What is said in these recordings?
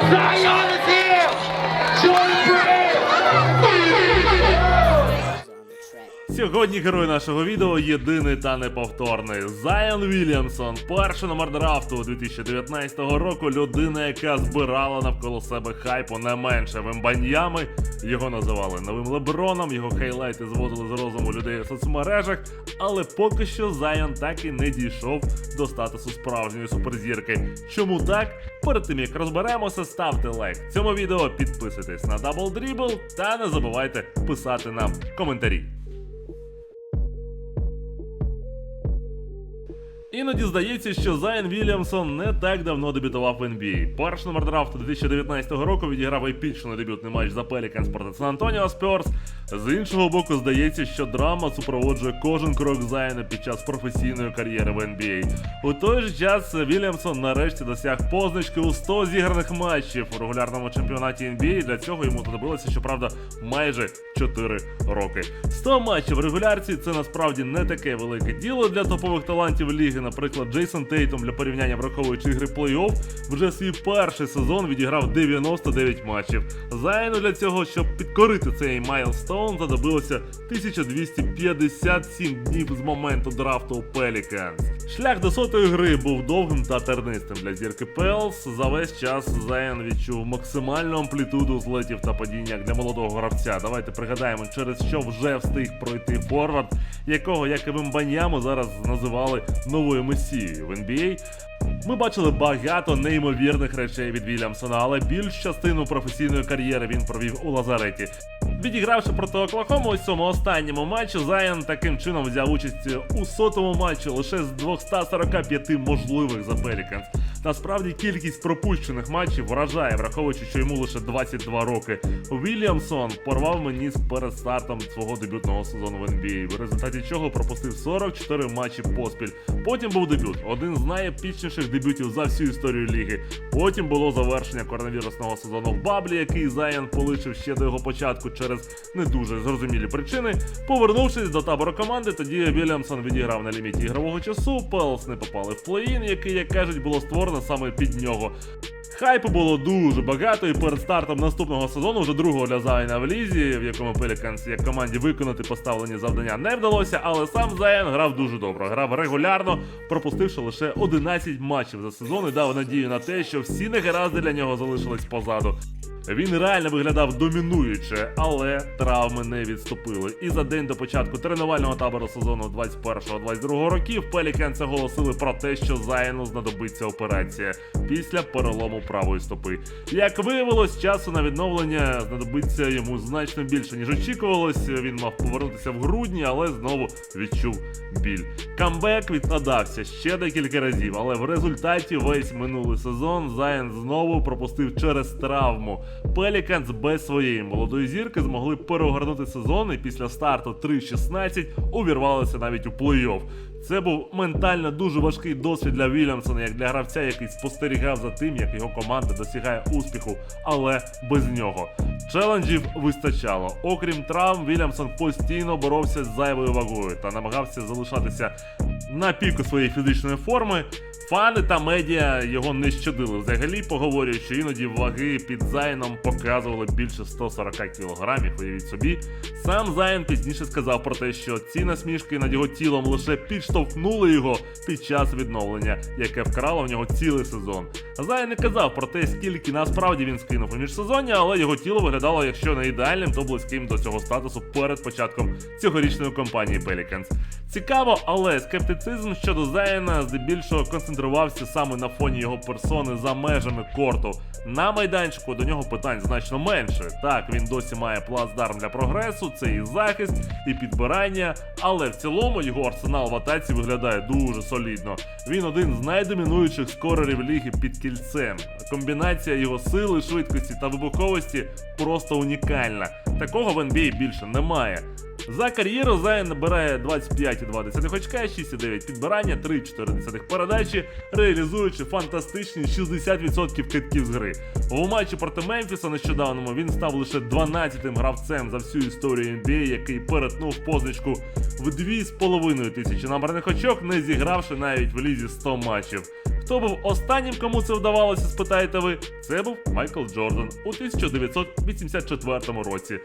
加油 Сьогодні герой нашого відео єдиний та неповторний Зайон Вільямсон, перший номер драфту 2019 року. Людина, яка збирала навколо себе хайпу не менше вимбаньями. Його називали новим Леброном, його хайлайти зводили з розуму людей у соцмережах. Але поки що Зайон так і не дійшов до статусу справжньої суперзірки. Чому так? Перед тим як розберемося, ставте лайк цьому відео, підписуйтесь на Double Dribble та не забувайте писати нам коментарі. Іноді здається, що Зайн Вільямсон не так давно дебютував в NBA. Перший номер драфту 2019 року відіграв епічний дебютний матч за Пеліканс проти Сан Антоніо Спьорс. З іншого боку, здається, що драма супроводжує кожен крок Зайна під час професійної кар'єри в NBA. У той же час Вільямсон нарешті досяг позначки у 100 зіграних матчів у регулярному чемпіонаті NBA. Для цього йому знадобилося, щоправда, майже 4 роки. 100 матчів в регулярці це насправді не таке велике діло для топових талантів ліги. Наприклад, Джейсон Тейтом для порівняння враховуючи ігри плей-офф, вже свій перший сезон відіграв 99 матчів. Зайну для цього, щоб підкорити цей майлстоун, задобилося 1257 днів з моменту драфту Пеліканс. Шлях до сотої гри був довгим та тернистим для зірки Пелс. За весь час Зайн відчув максимальну амплітуду злетів та падіння як для молодого гравця. Давайте пригадаємо, через що вже встиг пройти форвард, якого, як і Вимбаньяму, зараз називали новою месією в NBA. Ми бачили багато неймовірних речей від Вільямсона, але більш частину професійної кар'єри він провів у лазареті. Відігравши проти Оклахому у цьому останньому матчі, Зайон таким чином взяв участь у сотому матчі лише з 245 можливих за Пеліканс. Насправді кількість пропущених матчів вражає, враховуючи, що йому лише 22 роки. Вільямсон порвав меніс перед стартом свого дебютного сезону в NBA, в результаті чого пропустив 44 матчі поспіль. Потім був дебют, один з найепічніших дебютів за всю історію ліги. Потім було завершення коронавірусного сезону в Баблі, який Зайон полишив ще до його початку через не дуже зрозумілі причини. Повернувшись до табору команди, тоді Вільямсон відіграв на ліміті ігрового часу. Пелс не попали в плей-ін, який, як кажуть, було створено саме під нього. Хайпу було дуже багато, і перед стартом наступного сезону, вже другого для Зайна в лізі, в якому Пеліканс як команді виконати поставлені завдання не вдалося, але сам Зайн грав дуже добре. Грав регулярно, пропустивши лише 11 матчів за сезон і дав надію на те, що всі негаразди для нього залишились позаду. Він реально виглядав домінуюче, але травми не відступили. І за день до початку тренувального табору сезону 21-22 років Пеліканс оголосили про те, що Зайну знадобиться операція після перелому правої стопи. Як виявилось, часу на відновлення знадобиться йому значно більше, ніж очікувалось. Він мав повернутися в грудні, але знову відчув біль. Камбек відкладався ще декілька разів, але в результаті весь минулий сезон Зайн знову пропустив через травму. Пеліканс без своєї молодої зірки змогли переогорнути сезон і після старту 3-16 увірвалися навіть у плей-офф. Це був ментально дуже важкий досвід для Вільямсона, як для гравця, який спостерігав за тим, як його команда досягає успіху, але без нього. Челенджів вистачало. Окрім травм, Вільямсон постійно боровся з зайвою вагою та намагався залишатися на піку своєї фізичної форми. Фани та медіа його не щадили. Взагалі поговорюють, що іноді ваги під Зайном показували більше 140 кілограмів. Уявіть собі. Сам Зайн пізніше сказав про те, що ці насмішки над його тілом лише підштовхнули його під час відновлення, яке вкрало в нього цілий сезон. Зайн не казав про те, скільки насправді він скинув у міжсезоння, але його тіло виглядало, якщо не ідеальним, то близьким до цього статусу перед початком цьогорічної кампанії Pelicans. Цікаво, але скептицизм щодо Зайна здебільшого концентрувався саме на фоні його персони за межами корту. На майданчику до нього питань значно менше. Так, він досі має плацдарм для прогресу, це і захист, і підбирання, але в цілому його арсенал в атаці виглядає дуже солідно. Він один з найдомінуючих скорерів ліги під кільцем. Комбінація його сили, швидкості та вибуховості просто унікальна. Такого в NBA більше немає. За кар'єру Зайн набирає 25,2 очка, 6,9 підбирання, 3,4 передачі, реалізуючи фантастичні 60% китків з гри. У матчі проти Мемфіса нещодавному він став лише 12-тим гравцем за всю історію NBA, який перетнув позначку в 2,5 тисячі набраних очок, не зігравши навіть в лізі 100 матчів. Хто був останнім, кому це вдавалося, спитаєте ви? Це був Майкл Джордан у 1984 році.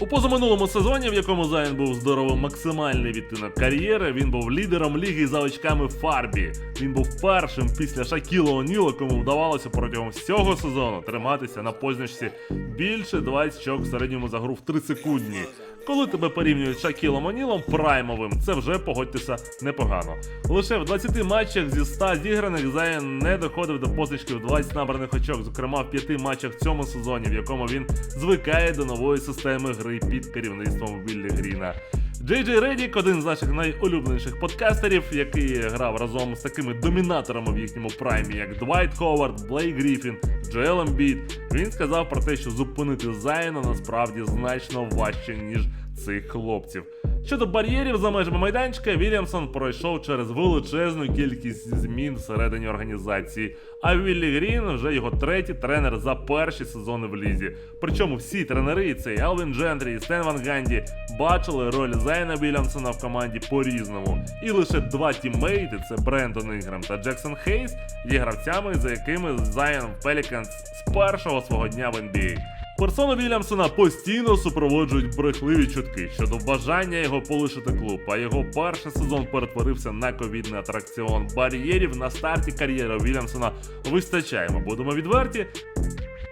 У позаминулому сезоні, в якому Зайн був здоровим максимальний відтинок кар'єри, він був лідером ліги за очками Фарбі. Він був першим після Шакіла Оніла, кому вдавалося протягом всього сезону триматися на позначці більше 20 очок в середньому за гру в 3 секундні. Коли тебе порівнюють з Шакілом Онілом праймовим, це вже погодьтеся непогано. Лише в 20 матчах зі 100 зіграних Зайн не доходив до позначки в 20 набраних очок, зокрема в 5 матчах в цьому сезоні, в якому він звикає до нової системи гри під керівництвом Віллі Гріна. Джей Редік, один з наших найулюбленіших подкастерів, який грав разом з такими домінаторами в їхньому праймі, як Двайт Ховард, Блей Гріфін, Джоел Ембіт, він сказав про те, що зупинити Зайна насправді значно важче, ніж цих хлопців. Щодо бар'єрів за межами майданчика, Вільямсон пройшов через величезну кількість змін всередині організації. А Віллі Грін вже його третій тренер за перші сезони в лізі. Причому всі тренери, і Алвін Джентрі, і Стен Ван Ганді, бачили роль Зайна Вільямсона в команді по-різному. І лише два тіммейти, це Брендон Інграм та Джексон Хейс, є гравцями, за якими Зайн Пеліканс з першого свого дня в NBA. Персону Вільямсона постійно супроводжують брехливі чутки щодо бажання його полишити клуб, а його перший сезон перетворився на ковідний атракціон. Бар'єрів на старті кар'єри Вільямсона вистачає, ми будемо відверті.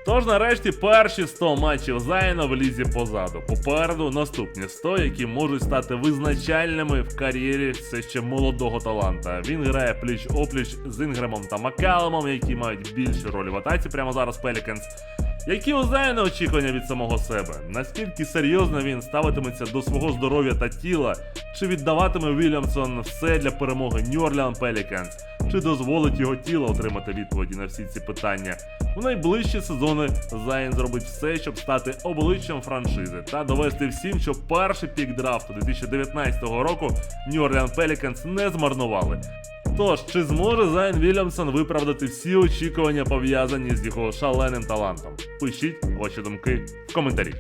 Тож нарешті перші 100 матчів Зайна в лізі позаду. Попереду наступні 100, які можуть стати визначальними в кар'єрі все ще молодого таланта. Він грає пліч опліч з Інгремом та Макалемом, які мають більші ролі в атаці прямо зараз Пеліканс. Які у Зайна очікування від самого себе? Наскільки серйозно він ставитиметься до свого здоров'я та тіла? Чи віддаватиме Вільямсон все для перемоги Нью-Орлеан Пеліканс? Чи дозволить його тіло отримати відповіді на всі ці питання? У найближчі сезони Зайн зробить все, щоб стати обличчям франшизи та довести всім, що перший пік драфту 2019 року Нью-Орлеан не змарнували. Тож, чи зможе Зайн Вільямсон виправдати всі очікування пов'язані з його шаленим талантом? Пишіть ваші думки в коментарі.